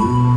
Ooh.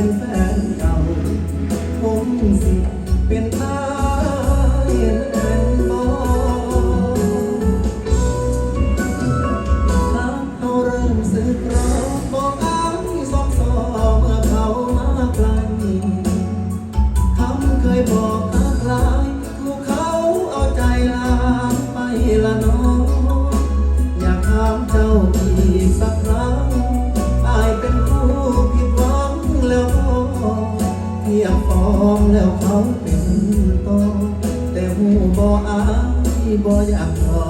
เป็นแฟน แล้วเขาเป็นต่อแต่หูบ่อายบ่อยากทอ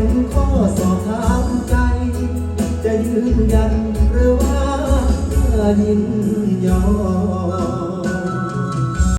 ็นข้อสอบถามใจ จะยืนยันหรือว่ายินยอม